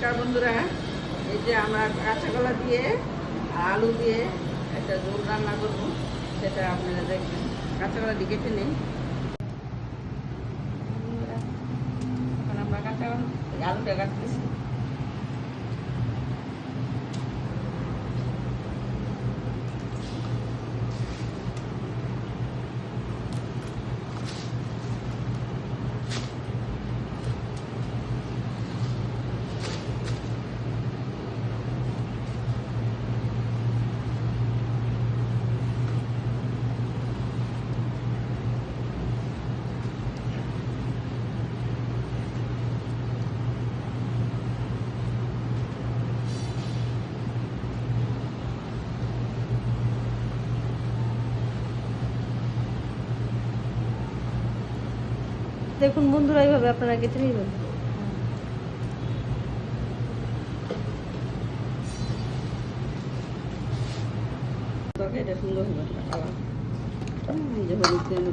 নমস্কার বন্ধুরা। এই যে আমরা কাঁচা কলা দিয়ে, আলু দিয়ে একটা ঝোল রান্না করব, সেটা আপনারা দেখবেন। কাঁচা কলা দিয়ে কেটে নিই আমরা কাঁচা আলুটা কাটতেছি। দেখুন বন্ধুরা এইভাবে আপনারা কেটে নেবেন। এটা সুন্দর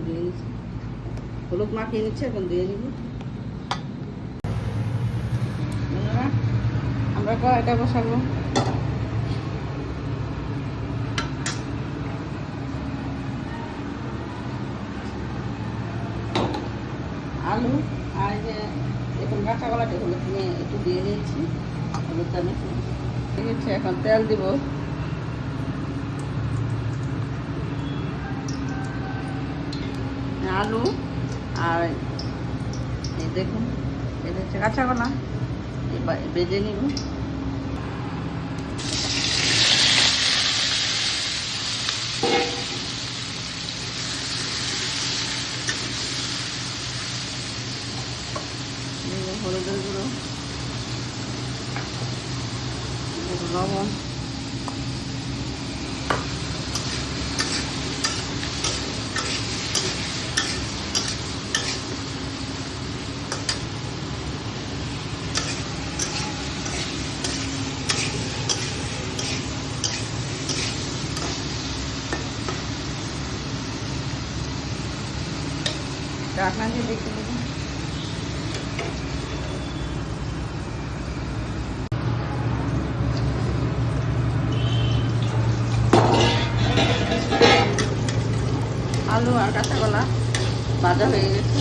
দিয়ে হলুদ মাখিয়ে নিচ্ছে, এখন দিয়ে আমরা কড়াইটা বসাবো। আলু, আর যে এখন কাঁচা কলাটা হলুদ কিনে একটু দিয়ে দিয়েছি। হলুদটা আমি আছে এখন তেল দিব। আলু, আর, এই দেখুন, এটা হচ্ছে কাঁচা কলা। বেজে নিব দিব হলুদের গুঁড়ো। লবণ। ঢাকনা দিয়ে দেখতে দেবেন আলু আর কাঁচা কলা ভাজা হয়ে গেছে।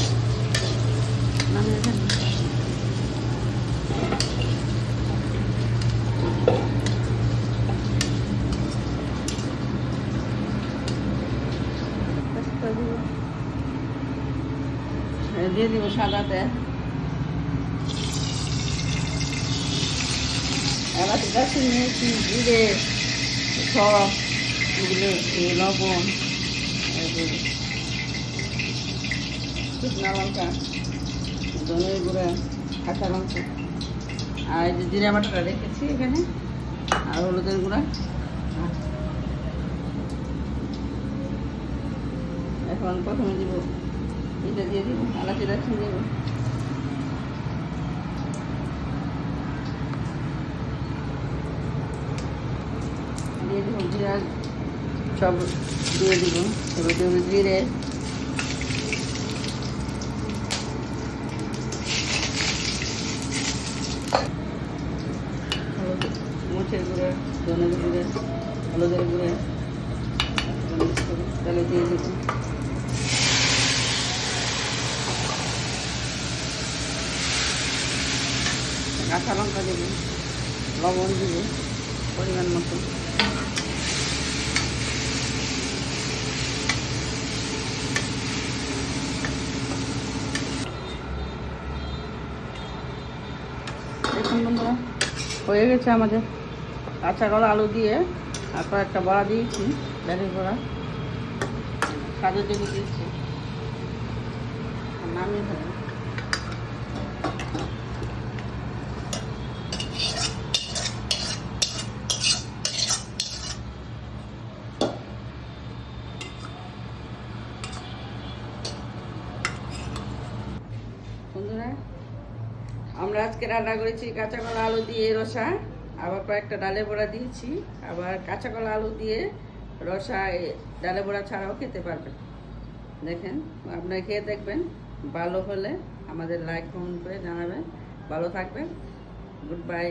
দিয়ে দিব সাদাতে এলাচ দারচিনি নিয়েছি জিরে সব এগুলো লবণ। শুকনো লঙ্কা ধনের গুঁড়া কাঁচা লঙ্কা আর এই যে জিরা বাটাটা রেখেছি এখানে, আর হলুদের গুঁড়া। এখন প্রথমে দিব, এটা দিয়ে দিব এলাচি দারচিনি দিব দিয়ে দিব জিরা সব দিয়ে দিব দেবো জিরে দেবো কাঁচা লঙ্কা দেবো লবণ দেবো পরিমাণ মতো হয়ে গেছে আমাদের কাঁচা কলা আলু দিয়ে। আর একটা বড়া দিয়েছি ব্যাগের বড়া। সাজা দিয়েছি। নামই ফেলেন বন্ধুরা আমরা আজকে রান্না করেছি কাঁচা কলা আলু দিয়ে রসা, আবার কয়েকটা ডালে বড়া দিয়েছি। আবার কাঁচা কলা আলু দিয়ে রসা ডালে বড়া ছাড়াও খেতে পারবেন। দেখেন, আপনারা খেয়ে দেখবেন। ভালো হলে আমাদের লাইক কমেন্ট করে জানাবেন। ভালো থাকবেন। Good bye